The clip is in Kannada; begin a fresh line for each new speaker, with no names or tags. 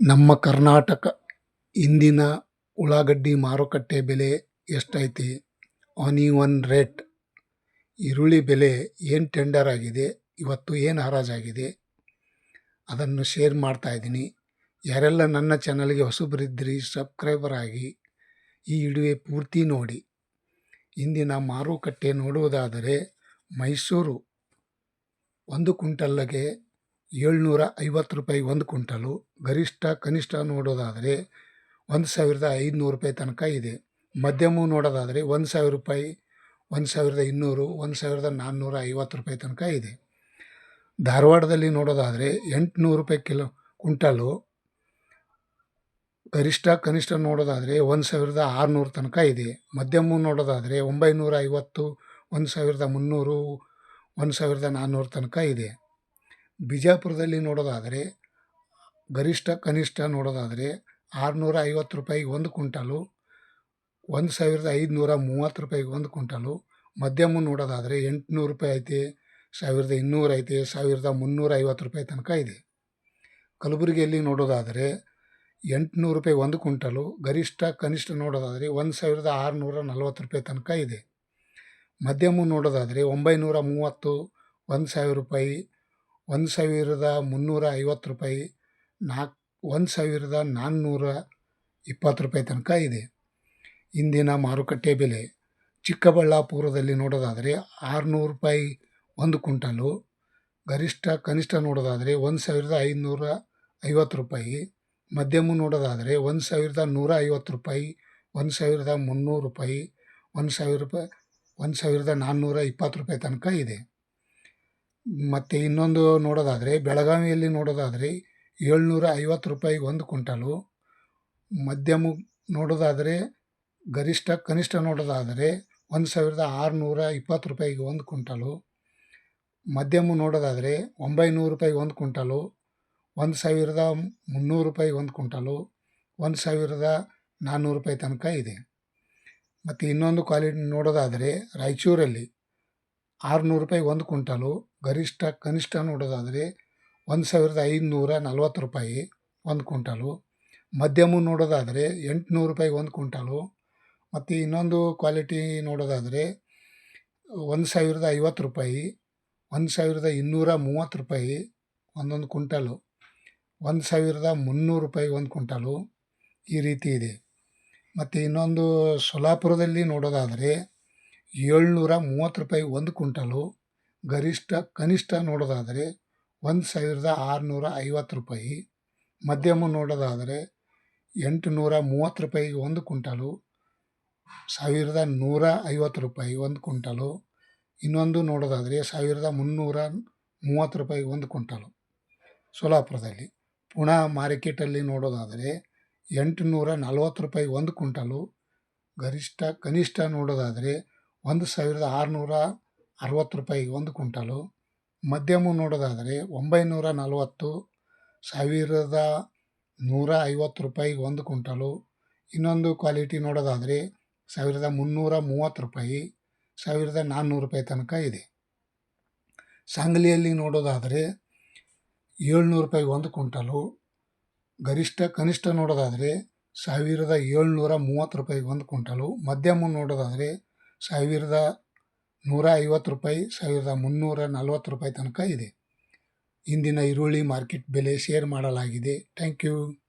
ನಮ್ಮ ಕರ್ನಾಟಕ ಇಂದಿನ ಉಳ್ಳಾಗಡ್ಡಿ ಮಾರುಕಟ್ಟೆ ಬೆಲೆ ಎಷ್ಟೈತಿ? ಆನ್ ಒನ್ ರೇಟ್ ಈರುಳ್ಳಿ ಬೆಲೆ ಏನು ಟೆಂಡರ್ ಆಗಿದೆ? ಇವತ್ತು ಏನು ಹರಾಜಾಗಿದೆ ಅದನ್ನು ಶೇರ್ ಮಾಡ್ತಾ ಇದ್ದೀನಿ. ಯಾರೆಲ್ಲ ನನ್ನ ಚಾನಲ್ಗೆ ಹೊಸಬರಿದ್ರಿ ಸಬ್ಸ್ಕ್ರೈಬರ್ ಆಗಿ ಈ ವಿಡಿಯೋ ಪೂರ್ತಿ ನೋಡಿ. ಇಂದಿನ ಮಾರುಕಟ್ಟೆ ನೋಡುವುದಾದರೆ ಮೈಸೂರು ಒಂದು ಕ್ವಿಂಟಲ್ಗೆ ಏಳ್ನೂರ ಐವತ್ತು ರೂಪಾಯಿ ಒಂದು ಕ್ವಿಂಟಲು, ಗರಿಷ್ಠ ಕನಿಷ್ಠ ನೋಡೋದಾದರೆ ಒಂದು ಸಾವಿರದ ಐದುನೂರು ರೂಪಾಯಿ ತನಕ ಇದೆ. ಮಧ್ಯಮ ನೋಡೋದಾದರೆ ಒಂದು ಸಾವಿರ ರೂಪಾಯಿ, ಒಂದು ಸಾವಿರದ ಇನ್ನೂರು, ಒಂದು ಸಾವಿರದ ನಾನ್ನೂರ ಐವತ್ತು ರೂಪಾಯಿ ತನಕ ಇದೆ. ಧಾರವಾಡದಲ್ಲಿ ನೋಡೋದಾದರೆ ಎಂಟುನೂರು ರೂಪಾಯಿ ಕಿಲೋ ಕುಂಟಲು ಗರಿಷ್ಠ ಕನಿಷ್ಠ ನೋಡೋದಾದರೆ ಒಂದು ಸಾವಿರದ ಆರುನೂರು ತನಕ ಇದೆ. ಮಧ್ಯಮ ನೋಡೋದಾದರೆ ಒಂಬೈನೂರ ಐವತ್ತು ಒಂದು ಸಾವಿರದ ಮುನ್ನೂರು, ಒಂದು ಸಾವಿರದ ನಾನ್ನೂರು ತನಕ ಇದೆ. ಬಿಜಾಪುರದಲ್ಲಿ ನೋಡೋದಾದರೆ, ಗರಿಷ್ಠ ಕನಿಷ್ಠ ನೋಡೋದಾದರೆ ಆರುನೂರ ಐವತ್ತು ರೂಪಾಯಿಗೆ ಒಂದು ಕುಂಟಲು ಒಂದು ಸಾವಿರದ ಐದುನೂರ ಮೂವತ್ತು ರೂಪಾಯಿಗೆ ಒಂದು ಕುಂಟಲು ಮಧ್ಯಮ ನೋಡೋದಾದರೆ ಎಂಟುನೂರು ರೂಪಾಯಿ ಐತೆ, ಸಾವಿರದ ಇನ್ನೂರು ಐತೆ, ಸಾವಿರದ ಮುನ್ನೂರ ಐವತ್ತು ರೂಪಾಯಿ ತನಕ ಇದೆ. ಕಲಬುರಗಿಯಲ್ಲಿ ನೋಡೋದಾದರೆ ಎಂಟುನೂರು ರೂಪಾಯಿ ಒಂದು ಕುಂಟಲು ಗರಿಷ್ಠ ಕನಿಷ್ಠ ನೋಡೋದಾದರೆ ಒಂದು ಸಾವಿರದ ಆರುನೂರ ನಲ್ವತ್ತು ರೂಪಾಯಿ ತನಕ ಇದೆ. ಮಧ್ಯಮ ನೋಡೋದಾದರೆ ಒಂಬೈನೂರ ಮೂವತ್ತು, ಒಂದು ಸಾವಿರ ರೂಪಾಯಿ ಒಂದು ಸಾವಿರದ ಮುನ್ನೂರ ಐವತ್ತು ರೂಪಾಯಿ ನಾಲ್ಕು ಒಂದು ಸಾವಿರದ ನಾನ್ನೂರ ಇಪ್ಪತ್ತು ರೂಪಾಯಿ ತನಕ ಇದೆ. ಇಂದಿನ ಮಾರುಕಟ್ಟೆ ಬೆಲೆ ಚಿಕ್ಕಬಳ್ಳಾಪುರದಲ್ಲಿ ನೋಡೋದಾದರೆ ಆರುನೂರು ರೂಪಾಯಿ ಒಂದು ಕುಂಟಲು ಗರಿಷ್ಠ ಕನಿಷ್ಠ ನೋಡೋದಾದರೆ ಒಂದು ಸಾವಿರದ ಐನೂರ ಐವತ್ತು ರೂಪಾಯಿ. ಮಧ್ಯಮ ನೋಡೋದಾದರೆ ಒಂದು ಸಾವಿರದ ನೂರ ಐವತ್ತು ರೂಪಾಯಿ, ಒಂದು ಸಾವಿರದ ಮುನ್ನೂರು ರೂಪಾಯಿ, ಒಂದು ಸಾವಿರ ರೂಪಾಯಿ, ಒಂದು ಸಾವಿರದ ನಾನ್ನೂರ ಇಪ್ಪತ್ತು ರೂಪಾಯಿ ತನಕ ಇದೆ. ಮತ್ತು ಇನ್ನೊಂದು ನೋಡೋದಾದರೆ, ಬೆಳಗಾವಿಯಲ್ಲಿ ನೋಡೋದಾದರೆ ಏಳ್ನೂರ ಐವತ್ತು ರೂಪಾಯಿಗೆ ಒಂದು ಕುಂಟಲು ಮಧ್ಯಮ ನೋಡೋದಾದರೆ, ಗರಿಷ್ಠ ಕನಿಷ್ಠ ನೋಡೋದಾದರೆ ಒಂದು ಸಾವಿರದ ಆರುನೂರ ಇಪ್ಪತ್ತು ರೂಪಾಯಿಗೆ ಒಂದು ಕುಂಟಲು ಮಧ್ಯಮ ನೋಡೋದಾದರೆ ಒಂಬೈನೂರು ರೂಪಾಯಿಗೆ ಒಂದು ಕುಂಟಲು ಒಂದು ಸಾವಿರದ ಮುನ್ನೂರು ರೂಪಾಯಿಗೆ ಒಂದು ಕುಂಟಲು ಒಂದು ಸಾವಿರದ ನಾನ್ನೂರು ರೂಪಾಯಿ ತನಕ ಇದೆ. ಮತ್ತು ಇನ್ನೊಂದು ಕ್ವಾಲಿಟಿ ನೋಡೋದಾದರೆ ರಾಯಚೂರಲ್ಲಿ ಆರುನೂರು ರೂಪಾಯಿ ಒಂದು ಕುಂಟಲು ಗರಿಷ್ಠ ಕನಿಷ್ಠ ನೋಡೋದಾದರೆ ಒಂದು ಸಾವಿರದ ಐದುನೂರ ನಲ್ವತ್ತು ರೂಪಾಯಿ ಒಂದು ಕುಂಟಲು ಮಧ್ಯಮ ನೋಡೋದಾದರೆ ಎಂಟುನೂರು ರೂಪಾಯಿಗೆ ಒಂದು ಕುಂಟಲು ಮತ್ತು ಇನ್ನೊಂದು ಕ್ವಾಲಿಟಿ ನೋಡೋದಾದರೆ ಒಂದು ಸಾವಿರದ ಐವತ್ತು ರೂಪಾಯಿ, ಒಂದು ಸಾವಿರದ ಇನ್ನೂರ ಮೂವತ್ತು ರೂಪಾಯಿ ಒಂದೊಂದು ಕುಂಟಲು ಒಂದು ಸಾವಿರದ ಮುನ್ನೂರು ರೂಪಾಯಿ ಒಂದು ಕುಂಟಲು ಈ ರೀತಿ ಇದೆ. ಮತ್ತು ಇನ್ನೊಂದು ಸೊಲಾಪುರದಲ್ಲಿ ನೋಡೋದಾದರೆ ಏಳ್ನೂರ ಮೂವತ್ತು ರೂಪಾಯಿ ಒಂದು ಕುಂಟಲು ಗರಿಷ್ಠ ಕನಿಷ್ಠ ನೋಡೋದಾದರೆ ಒಂದು ಸಾವಿರದ ಆರುನೂರ ಐವತ್ತು ರೂಪಾಯಿ. ಮಧ್ಯಮ ನೋಡೋದಾದರೆ ಎಂಟುನೂರ ಮೂವತ್ತು ರೂಪಾಯಿಗೆ ಒಂದು ಕುಂಟಲು ಸಾವಿರದ ನೂರ ಐವತ್ತು ರೂಪಾಯಿ ಒಂದು ಕುಂಟಲು ಇನ್ನೊಂದು ನೋಡೋದಾದರೆ ಸಾವಿರದ ಮುನ್ನೂರ ಮೂವತ್ತು ರೂಪಾಯಿ ಒಂದು ಕುಂಟಲು ಸೋಲಾಪುರದಲ್ಲಿ ಪುಣ ಮಾರ್ಕೆಟಲ್ಲಿ ನೋಡೋದಾದರೆ ಎಂಟುನೂರ ನಲ್ವತ್ತು ರೂಪಾಯಿ ಒಂದು ಕುಂಟಲು ಗರಿಷ್ಠ ಕನಿಷ್ಠ ನೋಡೋದಾದರೆ ಒಂದು ಸಾವಿರದ ಆರುನೂರ ಅರವತ್ತು ರೂಪಾಯಿಗೆ ಒಂದು ಕುಂಟಲು ಮಧ್ಯಮ ನೋಡೋದಾದರೆ ಒಂಬೈನೂರ ನಲವತ್ತು, ಸಾವಿರದ ನೂರ ಐವತ್ತು ರೂಪಾಯಿಗೆ ಒಂದು ಕುಂಟಲು ಇನ್ನೊಂದು ಕ್ವಾಲಿಟಿ ನೋಡೋದಾದರೆ ಸಾವಿರದ ಮುನ್ನೂರ ಮೂವತ್ತು ರೂಪಾಯಿ, ಸಾವಿರದ ನಾನ್ನೂರು ರೂಪಾಯಿ ತನಕ ಇದೆ. ಸಾಂಗ್ಲಿಯಲ್ಲಿ ನೋಡೋದಾದರೆ ಏಳ್ನೂರು ರೂಪಾಯಿ ಒಂದು ಕುಂಟಲು ಗರಿಷ್ಠ, ಕನಿಷ್ಠ ನೋಡೋದಾದರೆ ಸಾವಿರದ ಏಳ್ನೂರ ಮೂವತ್ತು ರೂಪಾಯಿಗೆ ಒಂದು ಕುಂಟಲು ಮಧ್ಯಮ ನೋಡೋದಾದರೆ ಸಾವಿರದ ನೂರ ಐವತ್ತು ರೂಪಾಯಿ, ಸಾವಿರದ ಮುನ್ನೂರ ನಲ್ವತ್ತು ರೂಪಾಯಿ ತನಕ ಇದೆ. ಇಂದಿನ ಈರುಳ್ಳಿ ಮಾರ್ಕೆಟ್ ಬೆಲೆ ಶೇರ್ ಮಾಡಲಾಗಿದೆ. Thank you